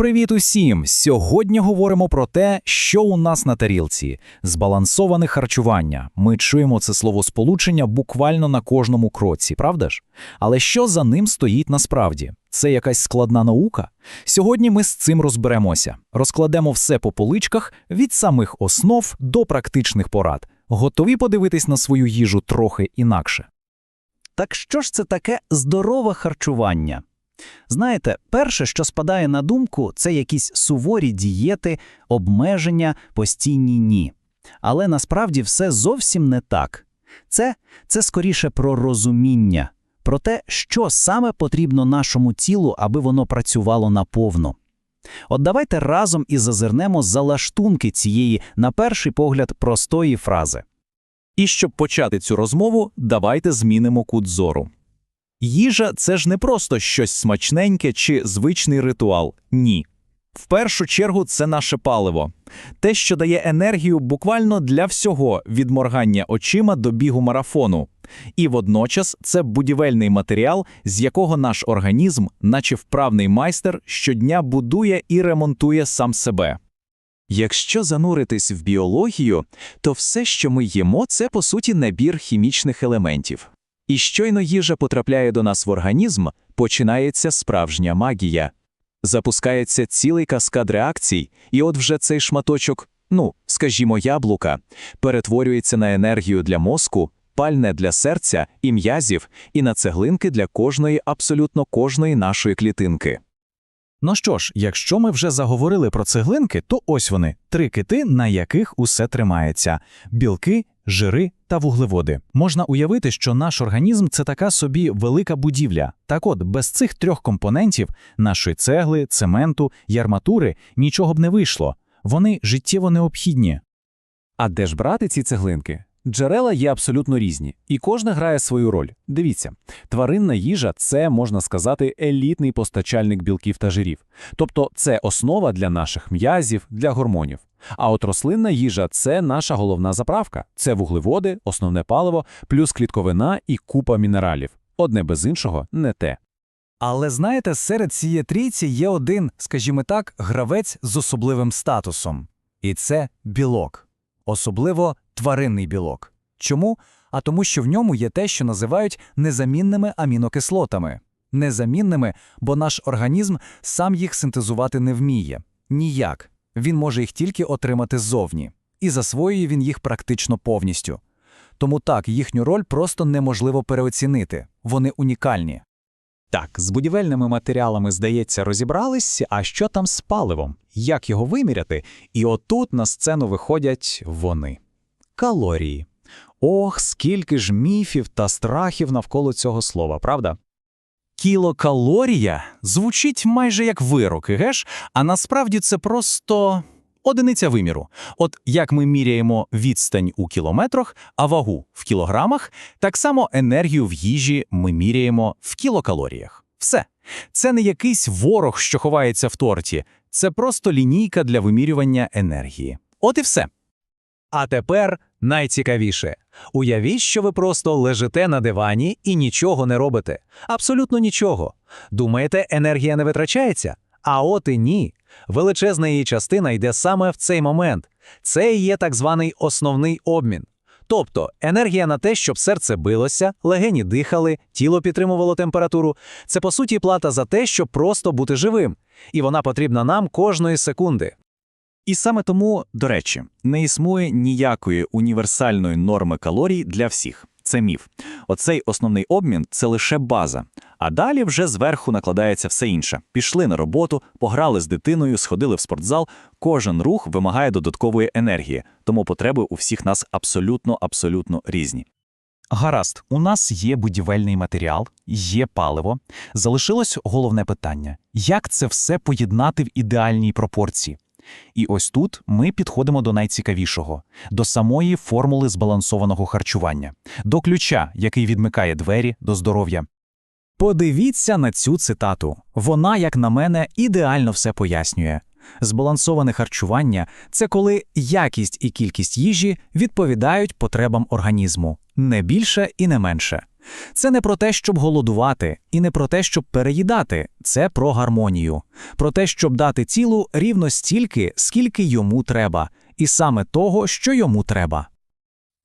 Привіт усім! Сьогодні говоримо про те, що у нас на тарілці. Збалансоване харчування. Ми чуємо це словосполучення буквально на кожному кроці, правда ж? Але що за ним стоїть насправді? Це якась складна наука? Сьогодні ми з цим розберемося. Розкладемо все по поличках від самих основ до практичних порад. Готові подивитись на свою їжу трохи інакше? Так що ж це таке здорове харчування? Знаєте, перше, що спадає на думку, це якісь суворі дієти, обмеження, постійні ні. Але насправді все зовсім не так. Це, це скоріше про розуміння, про те, що саме потрібно нашому тілу, аби воно працювало наповно. От давайте разом і зазирнемо за лаштунки цієї, на перший погляд, простої фрази. І щоб почати цю розмову, давайте змінимо кут зору. Їжа це ж не просто щось смачненьке чи звичний ритуал. Ні. В першу чергу це наше паливо, те, що дає енергію буквально для всього від моргання очима до бігу марафону. І водночас це будівельний матеріал, з якого наш організм, наче вправний майстер, щодня будує і ремонтує сам себе. Якщо зануритись в біологію, то все, що ми їмо, це по суті набір хімічних елементів. І щойно їжа потрапляє до нас в організм, починається справжня магія. Запускається цілий каскад реакцій, і от вже цей шматочок, ну, скажімо, яблука, перетворюється на енергію для мозку, пальне для серця і м'язів, і на цеглинки для кожної, абсолютно кожної нашої клітинки. Ну що ж, якщо ми вже заговорили про цеглинки, то ось вони три кити, на яких усе тримається: білки, жири та вуглеводи. Можна уявити, що наш організм це така собі велика будівля. Так от, без цих трьох компонентів нашої цегли, цементу й арматури нічого б не вийшло. Вони життєво необхідні. А де ж брати ці цеглинки? Джерела є абсолютно різні, і кожна грає свою роль. Дивіться, тваринна їжа це, можна сказати, елітний постачальник білків та жирів. Тобто це основа для наших м'язів, для гормонів. А от рослинна їжа це наша головна заправка. Це вуглеводи, основне паливо, плюс клітковина і купа мінералів. Одне без іншого не те. Але знаєте, серед цієї трійці є один, скажімо так, гравець з особливим статусом. І це білок. Особливо тваринний білок. Чому? А тому, що в ньому є те, що називають незамінними амінокислотами. Незамінними, бо наш організм сам їх синтезувати не вміє. Ніяк. Він може їх тільки отримати ззовні. І засвоює він їх практично повністю. Тому так, їхню роль просто неможливо переоцінити. Вони унікальні. Так, з будівельними матеріалами, здається, розібрались, а що там з паливом? Як його виміряти? І отут на сцену виходять вони. Калорії. Ох, скільки ж міфів та страхів навколо цього слова, правда? Кілокалорія звучить майже як вирок, геш? А насправді це просто одиниця виміру. От як ми міряємо відстань у кілометрах, а вагу в кілограмах, так само енергію в їжі ми міряємо в кілокалоріях. Все. Це не якийсь ворог, що ховається в торті, це просто лінійка для вимірювання енергії. От і все. А тепер найцікавіше. Уявіть, що ви просто лежите на дивані і нічого не робите. Абсолютно нічого. Думаєте, енергія не витрачається? А от і ні. Величезна її частина йде саме в цей момент. Це і є так званий основний обмін. Тобто енергія на те, щоб серце билося, легені дихали, тіло підтримувало температуру. Це по суті плата за те, щоб просто бути живим. І вона потрібна нам кожної секунди. І саме тому, до речі, не існує ніякої універсальної норми калорій для всіх. Це міф. Оцей основний обмін це лише база. А далі вже зверху накладається все інше. Пішли на роботу, пограли з дитиною, сходили в спортзал. Кожен рух вимагає додаткової енергії, тому потреби у всіх нас абсолютно абсолютно різні. Гаразд, у нас є будівельний матеріал, є паливо. Залишилось головне питання: як це все поєднати в ідеальній пропорції? І ось тут ми підходимо до найцікавішого до самої формули збалансованого харчування, до ключа, який відмикає двері до здоров'я. Подивіться на цю цитату. Вона, як на мене, ідеально все пояснює. Збалансоване харчування це коли якість і кількість їжі відповідають потребам організму, не більше і не менше. Це не про те, щоб голодувати, і не про те, щоб переїдати. Це про гармонію, про те, щоб дати тілу рівно стільки, скільки йому треба, і саме того, що йому треба.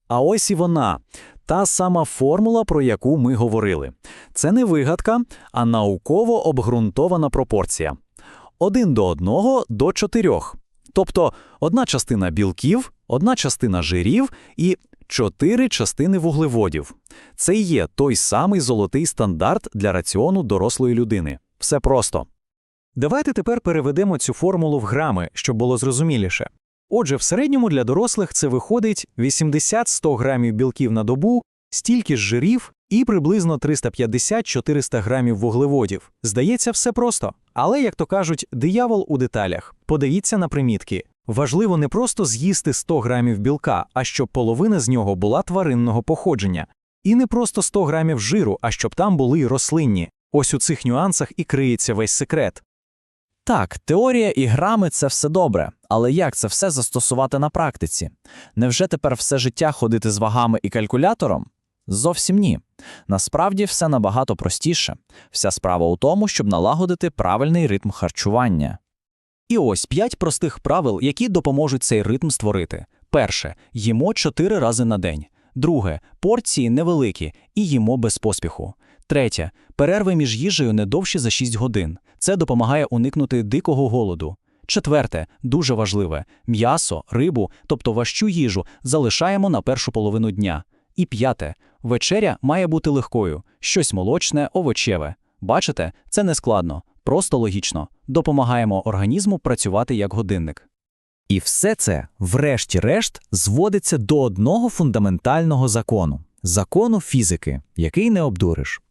А ось і вона, та сама формула, про яку ми говорили. Це не вигадка, а науково обґрунтована пропорція. Один до одного до чотирьох. Тобто одна частина білків, одна частина жирів і чотири частини вуглеводів. Це і є той самий золотий стандарт для раціону дорослої людини. Все просто. Давайте тепер переведемо цю формулу в грами, щоб було зрозуміліше. Отже, в середньому для дорослих це виходить 80-100 грамів білків на добу, стільки ж жирів і приблизно 350-400 грамів вуглеводів. Здається, все просто. Але, як то кажуть, диявол у деталях. Подивіться на примітки. Важливо не просто з'їсти 100 грамів білка, а щоб половина з нього була тваринного походження. І не просто 100 грамів жиру, а щоб там були й рослинні. Ось у цих нюансах і криється весь секрет. Так, теорія і грами це все добре, але як це все застосувати на практиці? Невже тепер все життя ходити з вагами і калькулятором? Зовсім ні. Насправді все набагато простіше. Вся справа у тому, щоб налагодити правильний ритм харчування. І ось п'ять простих правил, які допоможуть цей ритм створити. Перше їмо 4 рази на день. Друге порції невеликі і їмо без поспіху. Третє перерви між їжею не довші за 6 годин. Це допомагає уникнути дикого голоду. Четверте, дуже важливе м'ясо, рибу, тобто важчу їжу, залишаємо на першу половину дня. І п'яте вечеря має бути легкою, щось молочне, овочеве. Бачите, це не складно, просто логічно. Допомагаємо організму працювати як годинник. І все це, врешті-решт, зводиться до одного фундаментального закону закону фізики, який не обдуриш.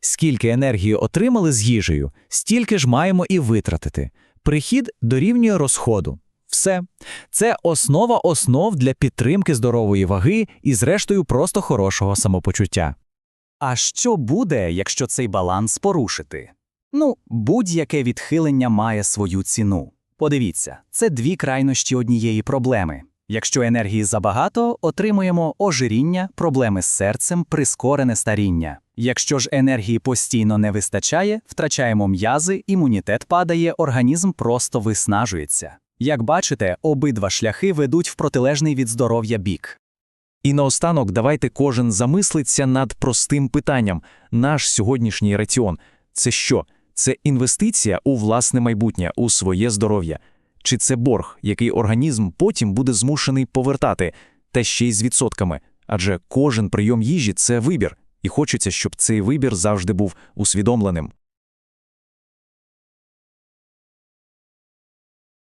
Скільки енергії отримали з їжею, стільки ж маємо і витратити. Прихід дорівнює розходу. Все. Це основа основ для підтримки здорової ваги і, зрештою, просто хорошого самопочуття. А що буде, якщо цей баланс порушити? Ну, будь-яке відхилення має свою ціну. Подивіться, це дві крайнощі однієї проблеми. Якщо енергії забагато, отримуємо ожиріння, проблеми з серцем, прискорене старіння. Якщо ж енергії постійно не вистачає, втрачаємо м'язи, імунітет падає, організм просто виснажується. Як бачите, обидва шляхи ведуть в протилежний від здоров'я бік. І наостанок давайте кожен замислиться над простим питанням. Наш сьогоднішній раціон – це що? Це інвестиція у власне майбутнє, у своє здоров'я? Чи це борг, який організм потім буде змушений повертати, та ще й з відсотками? Адже кожен прийом їжі – це вибір, і хочеться, щоб цей вибір завжди був усвідомленим.